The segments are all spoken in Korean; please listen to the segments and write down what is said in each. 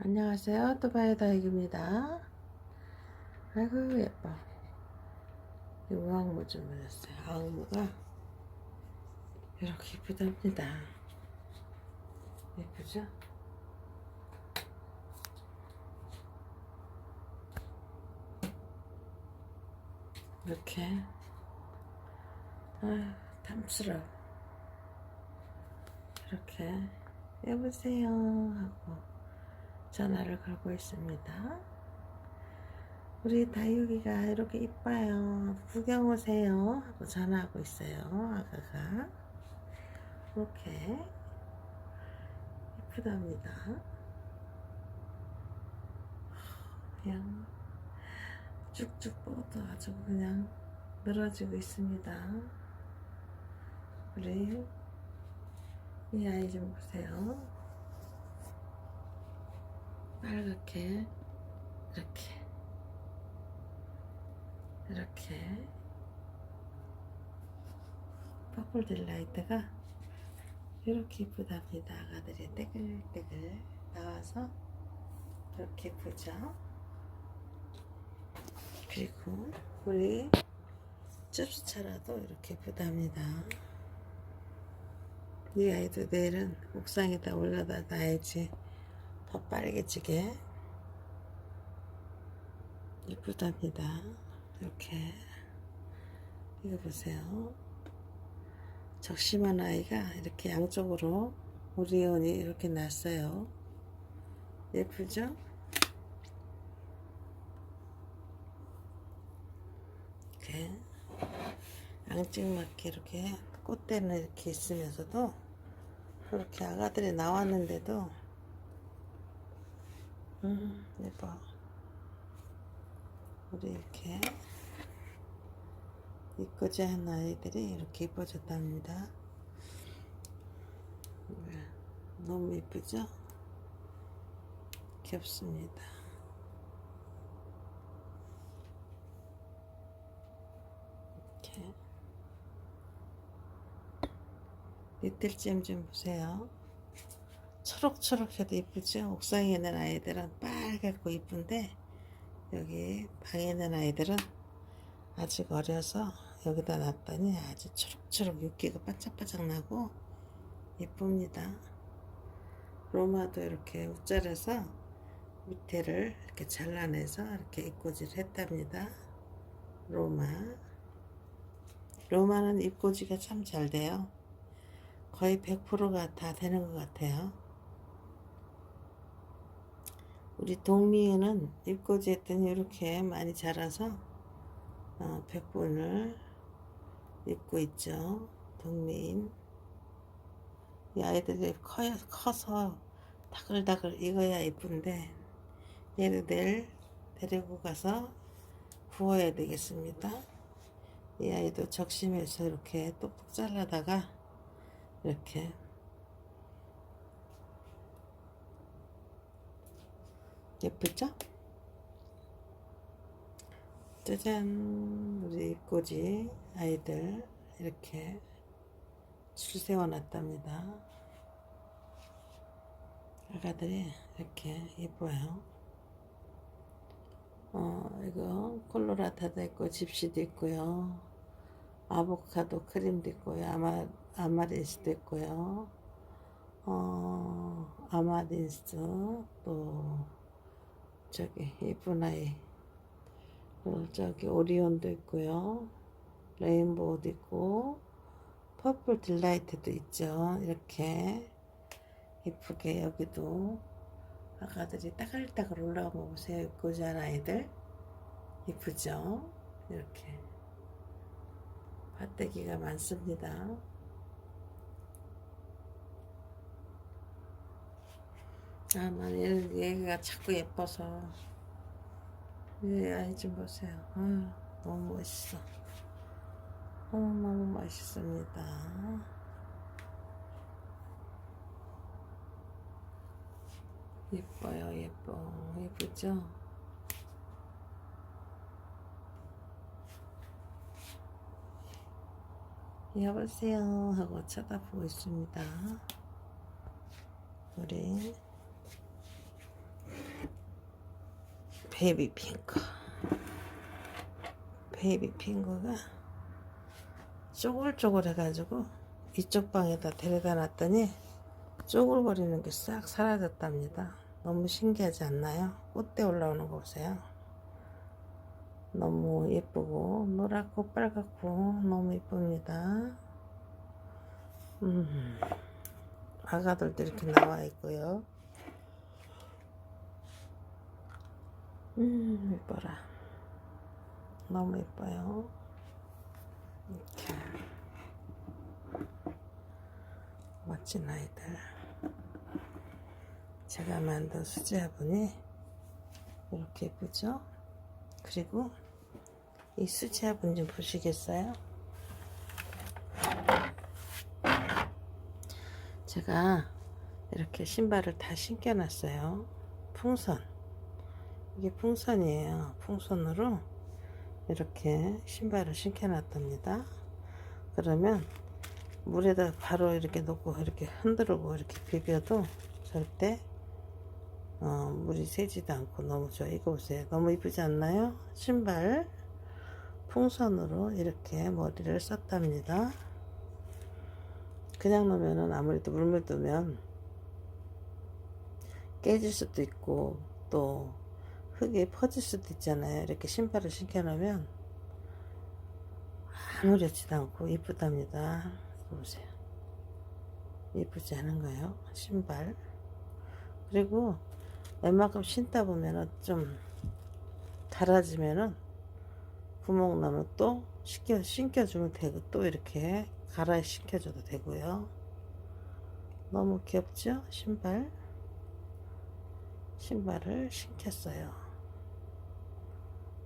안녕하세요. 또바이 다육입니다. 아이고 예뻐. 이 우악무 좀 보냈어요. 아우무가 이렇게 예쁘답니다. 예쁘죠? 이렇게 아 탐스러워. 이렇게 여보세요 하고 전화를 걸고 있습니다. 우리 다육이가 이렇게 이뻐요. 구경 오세요. 하고 전화하고 있어요. 아가가. 이렇게 이쁘답니다. 그냥 쭉쭉 뻗어 아주 그냥 늘어지고 있습니다. 우리 이 아이 좀 보세요. 빨갛게 이렇게 이렇게 퍼플 딜라이트가 이렇게 이쁘답니다. 아가들이 떼글떼글 나와서 이렇게 예쁘죠? 그리고 우리 줍수차라도 이렇게 예쁘답니다. 이 아이도 내일은 옥상에다 올려다 놔야지 더 빨개지게 예쁘답니다. 이렇게 이거 보세요. 적심한 아이가 이렇게 양쪽으로 오리온이 이렇게 났어요. 예쁘죠? 이렇게 앙증맞게 이렇게 꽃대는 이렇게 있으면서도 그렇게 아가들이 나왔는데도 음 예뻐 우리 이렇게 이쁘지 않은 아이들이 이렇게 이뻐졌답니다 네, 너무 이쁘죠? 귀엽습니다 이렇게 리틀잼 좀 보세요. 초록초록해도 이쁘죠? 옥상에 있는 아이들은 빨갛고 이쁜데 여기 방에 있는 아이들은 아직 어려서 여기다 놨더니 아주 초록초록 윤기가 반짝반짝 나고 예쁩니다. 로마도 이렇게 웃자려서 밑에를 이렇게 잘라내서 이렇게 입꼬지를 했답니다. 로마. 로마는 입꼬지가 참 잘 돼요. 거의 100%가 다 되는 것 같아요. 우리 동미은은 입꼬지 했더니 이렇게 많이 자라서 어, 100분을 입고 있죠. 동미인. 이 아이들이 커, 커서 다글다글 익어야 이쁜데 얘를 내일 데리고 가서 구워야 되겠습니다. 이 아이도 적심해서 이렇게 똑똑 잘라다가 이렇게 예쁘죠? 짜잔. 우리 입꼬지 아이들 이렇게 줄 세워놨답니다. 아가들이 이렇게 예뻐요. 어 이거 콜로라타도 있고 집시도 있고요. 아보카도 크림도 있고요. 아마 아마린스도 있고요. 어 아마린스 또 저기 예쁜 아이 어, 저기 오리온도 있고요. 레인보우도 있고 퍼플 딜라이트도 있죠. 이렇게 이쁘게 여기도 아가들이 따글따글 올라온 거 보세요. 입고자 아이들 이쁘죠? 이렇게 밭대기가 많습니다. 아, 난 얘가 자꾸 예뻐서 이 아이 좀 보세요. 아, 너무 멋있어. 너무너무 멋있습니다. 예뻐요, 예뻐. 예쁘죠? 여보세요 하고 쳐다보고 있습니다. 우리 베이비 핑크. 베이비 핑크가 쪼글쪼글 해가지고 이쪽 방에다 데려다 놨더니 쪼글거리는 게 싹 사라졌답니다. 너무 신기하지 않나요? 꽃대 올라오는 거 보세요. 너무 예쁘고 노랗고 빨갛고 너무 예쁩니다. 음, 아가들도 이렇게 나와 있고요. 음, 예뻐라. 너무 예뻐요. 이렇게 멋진 아이들. 제가 만든 수제화분이 이렇게 예쁘죠? 그리고 이 수제화분 좀 보시겠어요? 제가 이렇게 신발을 다 신겨놨어요. 풍선. 이게 풍선이에요. 풍선으로 이렇게 신발을 신겨놨답니다. 그러면 물에다 바로 이렇게 놓고 이렇게 흔들고 이렇게 비벼도 절대 어, 물이 새지도 않고 너무 좋아. 이거 보세요. 너무 이쁘지 않나요? 신발 풍선으로 이렇게 머리를 썼답니다. 그냥 놓으면은 아무래도 물물 두면 깨질 수도 있고 또 흙이 퍼질 수도 있잖아요. 이렇게 신발을 신겨 놓으면 아무렇지도 않고 이쁘답니다. 보세요. 이쁘지 않은가요? 신발. 그리고 웬만큼 신다 보면은 좀 닳아지면은 구멍 나면 또 신겨, 신겨주면 되고 또 이렇게 갈아 신겨줘도 되고요. 너무 귀엽죠? 신발. 신발을 신겼어요.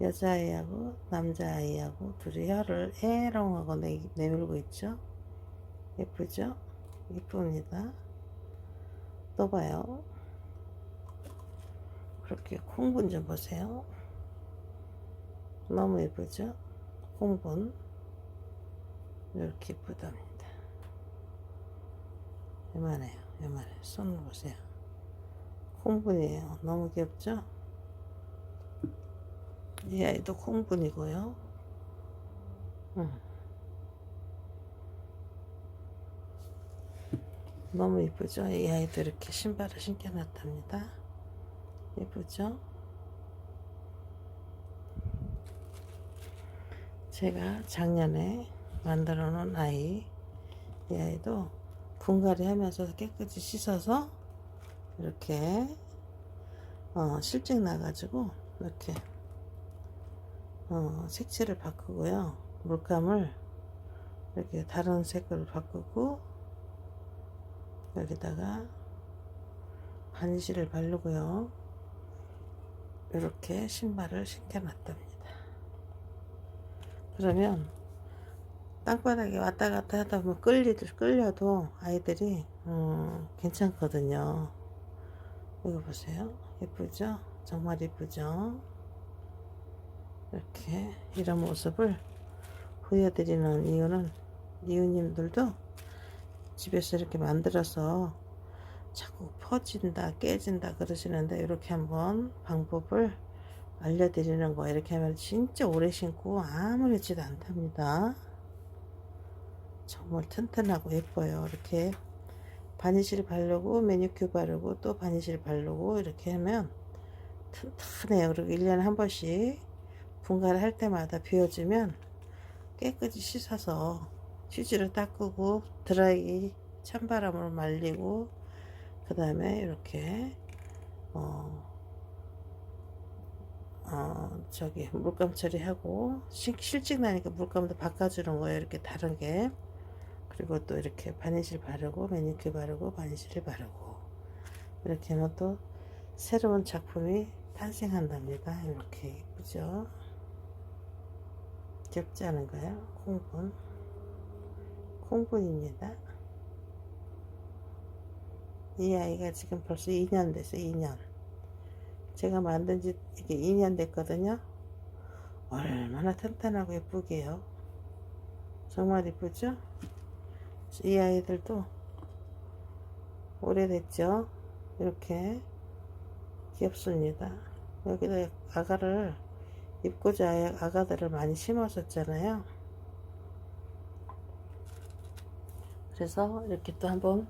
여자아이하고 남자아이하고 둘이 혀를 에롱하고 내, 내밀고 있죠? 예쁘죠? 예쁩니다. 또 봐요. 그렇게 콩분 좀 보세요. 너무 예쁘죠? 콩분. 이렇게 예쁘답니다. 요만해요. 요만해요. 손을 보세요. 콩분이에요. 너무 귀엽죠? 이 아이도 콩분이고요. 음. 너무 이쁘죠? 이 아이도 이렇게 신발을 신겨놨답니다. 예쁘죠? 제가 작년에 만들어 놓은 아이 이 아이도 분갈이 하면서 깨끗이 씻어서 이렇게 어, 실증 나가지고 이렇게 어, 색칠을 바꾸고요 물감을 이렇게 다른 색으로 바꾸고 여기다가 바니쉬를 바르고요 이렇게 신발을 신겨 놨답니다 그러면 땅바닥에 왔다 갔다 하다 보면 끌리, 끌려도 아이들이 음, 괜찮거든요. 이거 보세요. 예쁘죠? 정말 예쁘죠? 이렇게 이런 모습을 보여드리는 이유는 이웃님들도 집에서 이렇게 만들어서 자꾸 퍼진다 깨진다 그러시는데 이렇게 한번 방법을 알려드리는 거 이렇게 하면 진짜 오래 신고 아무렇지도 않답니다. 정말 튼튼하고 예뻐요. 이렇게 바니쉬를 바르고 매니큐어 바르고 또 바니쉬를 바르고 이렇게 하면 튼튼해요. 그리고 1년에 한 번씩 분갈이 할 때마다 비워주면 깨끗이 씻어서 휴지로 닦고 드라이 찬바람으로 말리고 그 다음에 이렇게 어, 어 저기 물감 처리하고 실직 나니까 물감도 바꿔주는 거예요. 이렇게 다른 게 그리고 또 이렇게 바니쉬 바르고 매니큐어 바르고 바니쉬를 바르고 이렇게 하면 또 새로운 작품이 탄생한답니다. 이렇게 예쁘죠? 귀엽지 않은가요? 콩분 콩분입니다. 이 아이가 지금 벌써 2년 됐어요. 2년 제가 만든 지 이게 2년 됐거든요. 얼마나 튼튼하고 예쁘게요. 정말 예쁘죠? 이 아이들도 오래됐죠? 이렇게 귀엽습니다. 여기다 아가를 입고자 아가들을 많이 심었었잖아요. 그래서 이렇게 또 한번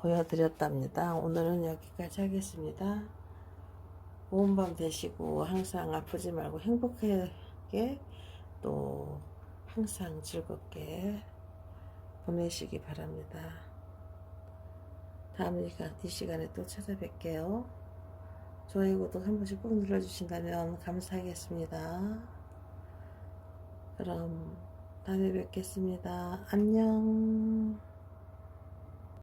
보여드렸답니다. 오늘은 여기까지 하겠습니다. 좋은 밤 되시고 항상 아프지 말고 행복하게 또 항상 즐겁게 보내시기 바랍니다. 다음 이 시간에 또 찾아뵐게요. 좋아요, 구독 한 번씩 꼭 눌러주신다면 감사하겠습니다. 그럼 다음에 뵙겠습니다. 안녕.